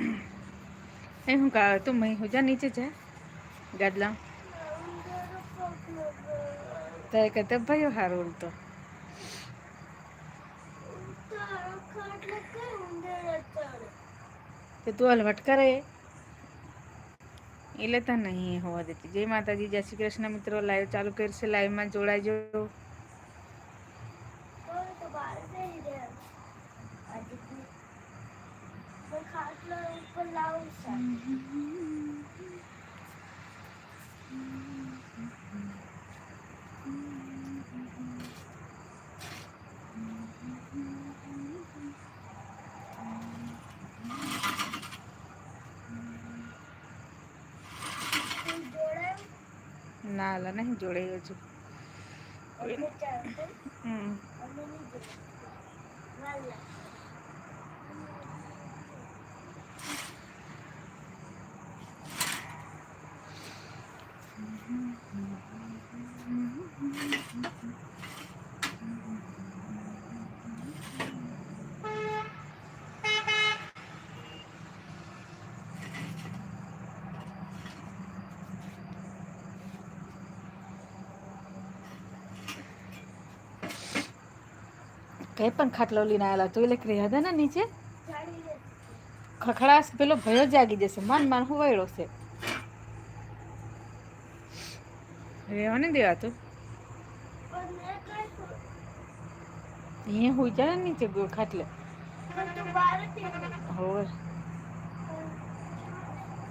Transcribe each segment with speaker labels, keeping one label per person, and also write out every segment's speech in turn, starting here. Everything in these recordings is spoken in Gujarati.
Speaker 1: એ હું કા, તું મહી હું જા નીચે જા. ગાદલા. તારે કરતા ભાઈ હારું ઉલતો તો તું હલવટ કરે એટલે તો નહીં હોવા દેતી. જય માતાજી, જય શ્રી કૃષ્ણ મિત્રો. લાઈવ ચાલુ કરશે, લાઈવમાં જોડાજો
Speaker 2: ઉપર લાવું છે જોડાયું
Speaker 1: ના લા નહીં જોડે હજુ
Speaker 2: એટલે ચાલશે
Speaker 1: હમ
Speaker 2: અને નહીં જોડાયું વાલા
Speaker 1: કઈ પણ ખાટલો લઈને આવેલા તો એટલે રહ્યા હતા ને નીચે? ખખડાશ, પેલો ભયો જાગી જશે, માન માન હોવાયડો છે. રહેવા નહીં દેવાતું
Speaker 2: પણ મેં કઈ
Speaker 1: અહીંયા હોઈ જાય ને નીચે ગો- ખાટલે
Speaker 2: પણ તું બહાર જ નીકળી.
Speaker 1: હોવે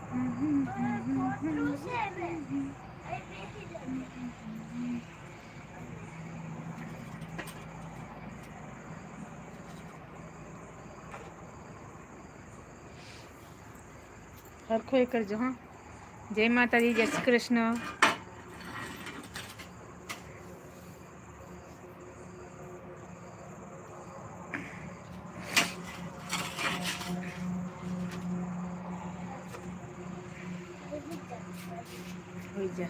Speaker 2: પણ ખોટું છે ને અહીં બેસી જજે.
Speaker 1: હરખો એ કરજો હા જય માતાજી જય શ્રી કૃષ્ણ જા.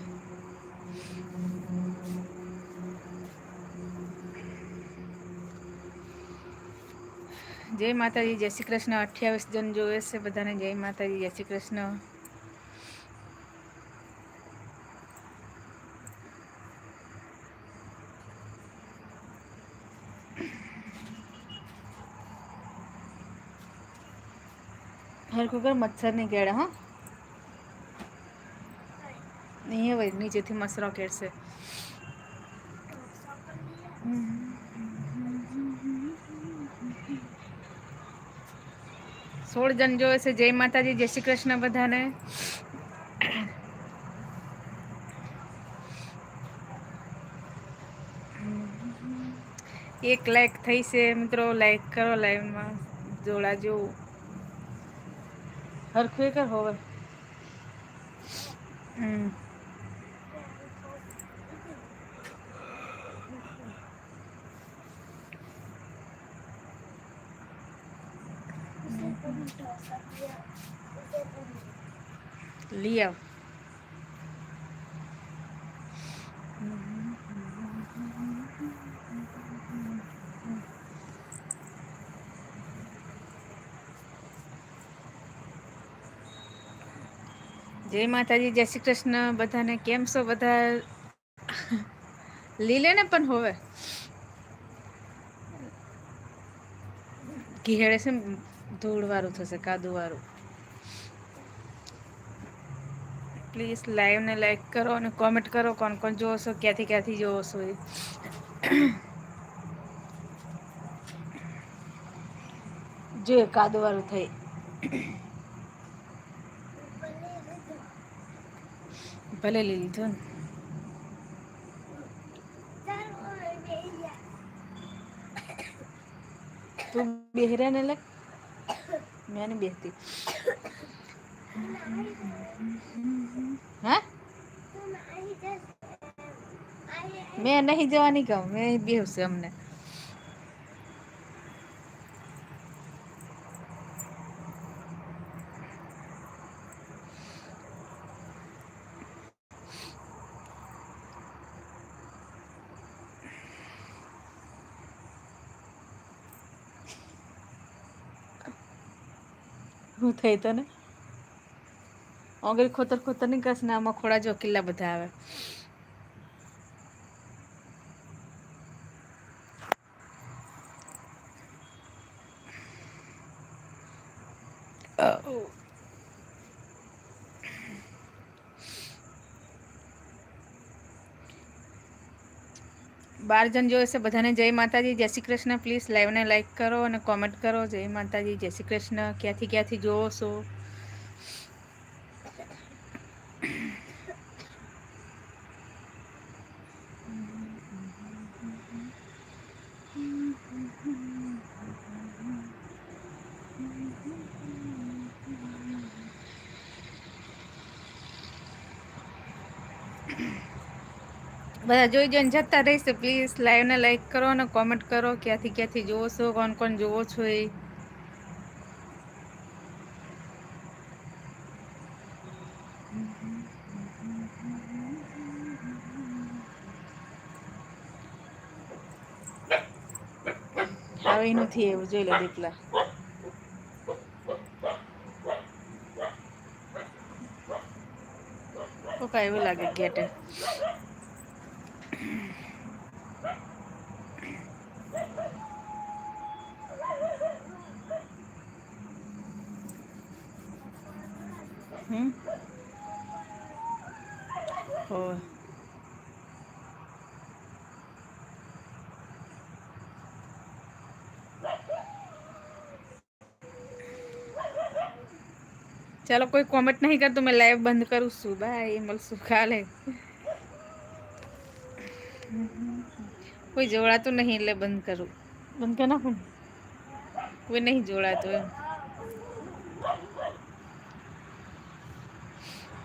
Speaker 1: જય માતાજી, જય શ્રી કૃષ્ણ. અઠ્યાવીસ જણ જોવે છે, બધાને જય માતાજી, જય શ્રી કૃષ્ણ. હરખું કર, મચ્છરની કેળે, હા. નહીં હવે નીચેથી મસરો કેળશે સોળ જણ જોવે છે. જય માતાજી, જય શ્રી કૃષ્ણ બધાને. એક લાઈક થઈ છે મિત્રો લાઈક કરો લાઈવમાં જોડાજો હરખું કર હોવે. હમ. લઈ જય માતાજી, જય શ્રી કૃષ્ણ. બધાને કેમ છો? બધા લીલે ને પણ હોવે. ઘીહેડે છે ને ધૂળ વાળું થશે કાદુ વાળું પ્લીઝ લાઈવને લાઈક કરો અને કોમેન્ટ કરો કોણ કોણ જોવો છો ક્યાંથી ક્યાંથી જોવો છો એ. જોઈએ કાદુ વાળું થઈ.
Speaker 2: ભલે
Speaker 1: લઈ લીધું ને. તું બેહરા ને લગ મેં નહીં બેસતી. હા. મેં નહીં જવાની કહું. મેં બેહશે અમને. હું થઈ તને ઓગળી ખોતર ખોતર નહીં કરશે ને આમાં ખોડા જો કિલ્લા બધા આવે. બાર જણ જોવે છે બધાને જય માતાજી, જય શ્રી કૃષ્ણ. પ્લીઝ લાઈવને લાઈક કરો અને કોમેન્ટ કરો. જય માતાજી, જય શ્રી કૃષ્ણ. ક્યાંથી ક્યાંથી જોવો છો? બધા જોઈ જોઈને જતા રહીશે. પ્લીઝ લાઈવને લાઈક કરો અને કોમેન્ટ કરો. ક્યાંથી ક્યાંથી જોવો છો? કોણ કોણ જોવો છો એ? હવે નથી એવું જોઈ લો દીપલા. કોકા એવું લાગે ગેટે. હમ હોય ચાલો કોઈ કોમેન્ટ નહીં કરતું મેં લાઈવ બંધ કરું છું બાય મળશું કાલે કોઈ જોડાતું નહીં એટલે બંધ કરું. બંધ કરી નાખું કોઈ નહીં જોડાતું એમ.